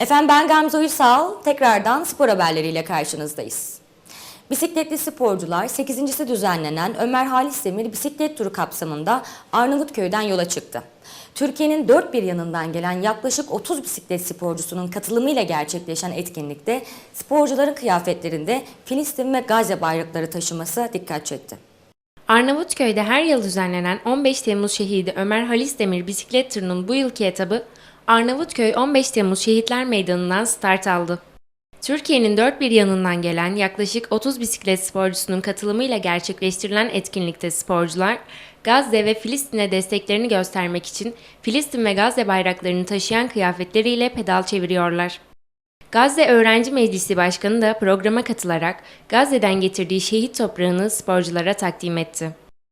Efendim ben Gamze Uysal. Tekrardan spor haberleriyle karşınızdayız. Bisikletli sporcular 8.si düzenlenen Ömer Halis Demir bisiklet turu kapsamında Arnavutköy'den yola çıktı. Türkiye'nin dört bir yanından gelen yaklaşık 30 bisiklet sporcusunun katılımıyla gerçekleşen etkinlikte sporcuların kıyafetlerinde Filistin ve Gazze bayrakları taşıması dikkat çekti. Arnavutköy'de her yıl düzenlenen 15 Temmuz Şehidi Ömer Halis Demir bisiklet turunun bu yılki etabı Arnavutköy 15 Temmuz Şehitler Meydanı'ndan start aldı. Türkiye'nin dört bir yanından gelen yaklaşık 30 bisiklet sporcusunun katılımıyla gerçekleştirilen etkinlikte sporcular, Gazze ve Filistin'e desteklerini göstermek için Filistin ve Gazze bayraklarını taşıyan kıyafetleriyle pedal çeviriyorlar. Gazze Öğrenci Meclisi Başkanı da programa katılarak Gazze'den getirdiği şehit toprağını sporculara takdim etti.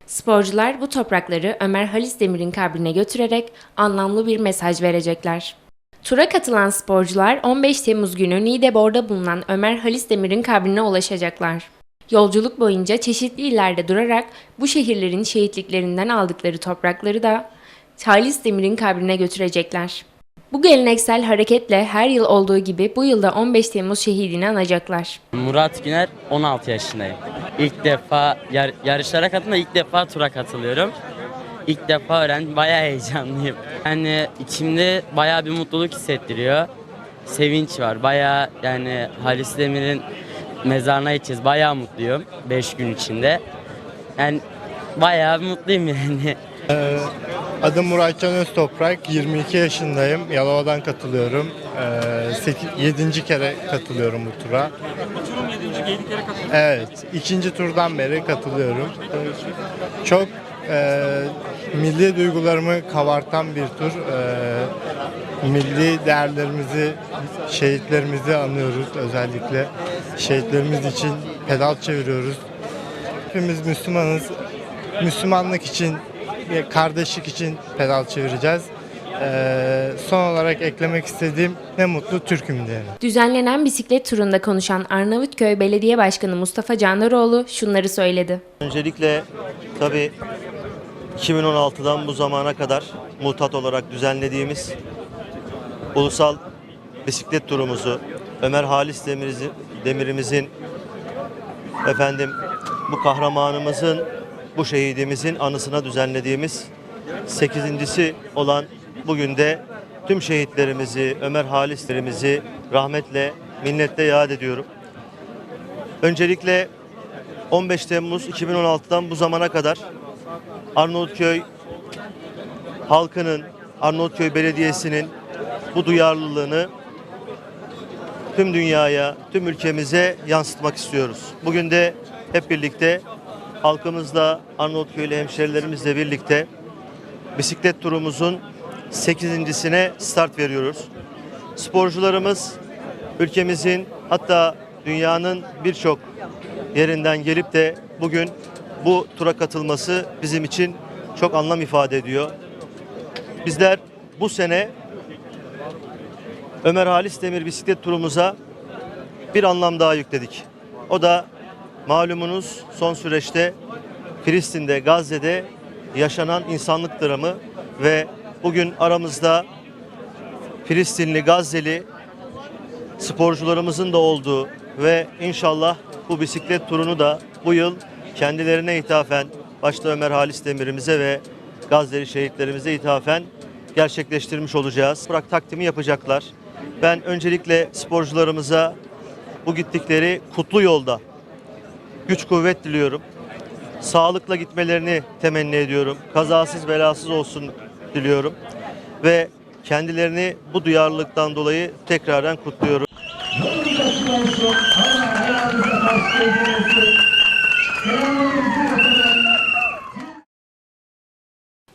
Sporcular bu toprakları Ömer Halis Demir'in kabrine götürerek anlamlı bir mesaj verecekler. Tura katılan sporcular 15 Temmuz günü Niğdebor'da bulunan Ömer Halis Demir'in kabrine ulaşacaklar. Yolculuk boyunca çeşitli illerde durarak bu şehirlerin şehitliklerinden aldıkları toprakları da Halis Demir'in kabrine götürecekler. Bu geleneksel hareketle her yıl olduğu gibi bu yılda 15 Temmuz şehidini anacaklar. Murat Güner 16 yaşındayım. İlk defa yar- yarışlara katıldım ilk defa tura katılıyorum. İlk defa öğrendim. Bayağı heyecanlıyım. Yani içimde bayağı bir mutluluk hissettiriyor. Sevinç var. Bayağı yani Halis Demir'in mezarına gideceğiz. Bayağı mutluyum 5 gün içinde. Yani bayağı mutluyum yani. Adım Muratcan Öztoprak, 22 yaşındayım. Yalova'dan katılıyorum. Ee, 7. kere katılıyorum bu tura. Evet, ikinci turdan beri katılıyorum. Çok e, milli duygularımı kabartan bir tur. Ee, milli değerlerimizi, şehitlerimizi anıyoruz özellikle. Şehitlerimiz için pedal çeviriyoruz. Hepimiz Müslümanız. Müslümanlık için, kardeşlik için pedal çevireceğiz. Ee, son olarak eklemek istediğim ne mutlu Türk'üm diye. Düzenlenen bisiklet turunda konuşan Arnavutköy Belediye Başkanı Mustafa Candaroğlu şunları söyledi. Öncelikle tabii 2016'dan bu zamana kadar mutat olarak düzenlediğimiz ulusal bisiklet turumuzu Ömer Halis Demir'imizin, Demir'imizin efendim bu kahramanımızın bu şehidimizin anısına düzenlediğimiz 8.si olan bugün de tüm şehitlerimizi, Ömer Halislerimizi rahmetle, minnetle yad ediyorum. Öncelikle 15 Temmuz 2016'dan bu zamana kadar Arnavutköy halkının, Arnavutköy Belediyesi'nin bu duyarlılığını tüm dünyaya, tüm ülkemize yansıtmak istiyoruz. Bugün de hep birlikte halkımızla, Arnavutköy'lü hemşerilerimizle birlikte bisiklet turumuzun 8.sine start veriyoruz. Sporcularımız ülkemizin hatta dünyanın birçok yerinden gelip de bugün bu tura katılması bizim için çok anlam ifade ediyor. Bizler bu sene Ömer Halis Demir bisiklet turumuza bir anlam daha yükledik. O da malumunuz son süreçte Filistin'de, Gazze'de yaşanan insanlık dramı ve bugün aramızda Filistinli, Gazze'li sporcularımızın da olduğu ve inşallah bu bisiklet turunu da bu yıl kendilerine ithafen başta Ömer Halis Demir'imize ve Gazze'li şehitlerimize ithafen gerçekleştirmiş olacağız. Bırak takdimi yapacaklar. Ben öncelikle sporcularımıza bu gittikleri kutlu yolda güç kuvvet diliyorum. Sağlıkla gitmelerini temenni ediyorum. Kazasız belasız olsun diliyorum. Ve kendilerini bu duyarlılıktan dolayı tekrardan kutluyorum.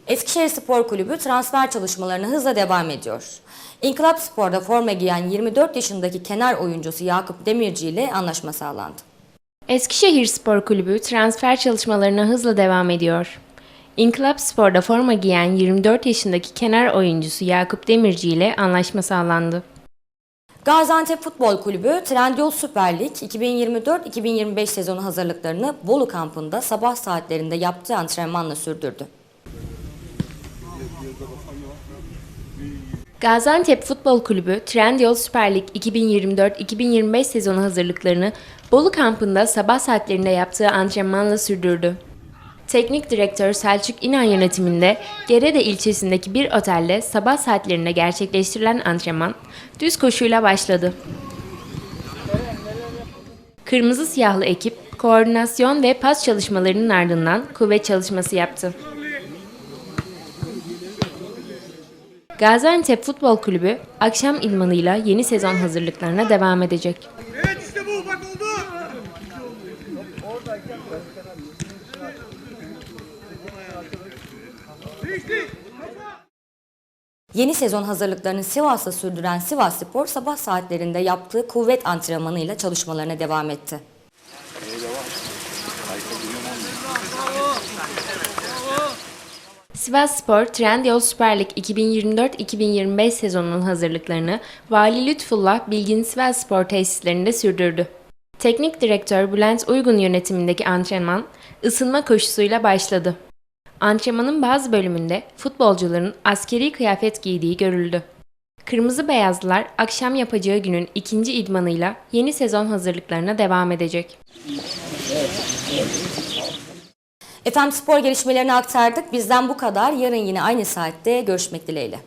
Eskişehir Spor Kulübü transfer çalışmalarına hızla devam ediyor. İnkılap Spor'da forma giyen 24 yaşındaki kenar oyuncusu Yakup Demirci ile anlaşma sağlandı. Eskişehir Spor Kulübü transfer çalışmalarına hızla devam ediyor. İnkılap Spor'da forma giyen 24 yaşındaki kenar oyuncusu Yakup Demirci ile anlaşma sağlandı. Gaziantep Futbol Kulübü Trendyol Süper Lig 2024-2025 sezonu hazırlıklarını Bolu kampında sabah saatlerinde yaptığı antrenmanla sürdürdü. Gaziantep Futbol Kulübü Trendyol Süper Lig 2024-2025 sezonu hazırlıklarını Bolu kampında sabah saatlerinde yaptığı antrenmanla sürdürdü. Teknik direktör Selçuk İnan yönetiminde Gerede ilçesindeki bir otelde sabah saatlerinde gerçekleştirilen antrenman düz koşuyla başladı. Kırmızı siyahlı ekip koordinasyon ve pas çalışmalarının ardından kuvvet çalışması yaptı. Gaziantep Futbol Kulübü akşam idmanıyla yeni sezon hazırlıklarına devam edecek. Yeni sezon hazırlıklarını Sivas'ta sürdüren Sivas Spor sabah saatlerinde yaptığı kuvvet antrenmanıyla çalışmalarına devam etti. Sivas Spor, Trendyol Süper Lig 2024-2025 sezonunun hazırlıklarını Vali Lütfullah Bilgin Sivas Spor tesislerinde sürdürdü. Teknik direktör Bülent Uygun yönetimindeki antrenman ısınma koşusuyla başladı. Antrenmanın bazı bölümünde futbolcuların askeri kıyafet giydiği görüldü. Kırmızı Beyazlılar akşam yapacağı günün ikinci idmanıyla yeni sezon hazırlıklarına devam edecek. Efendim spor gelişmelerini aktardık. Bizden bu kadar. Yarın yine aynı saatte görüşmek dileğiyle.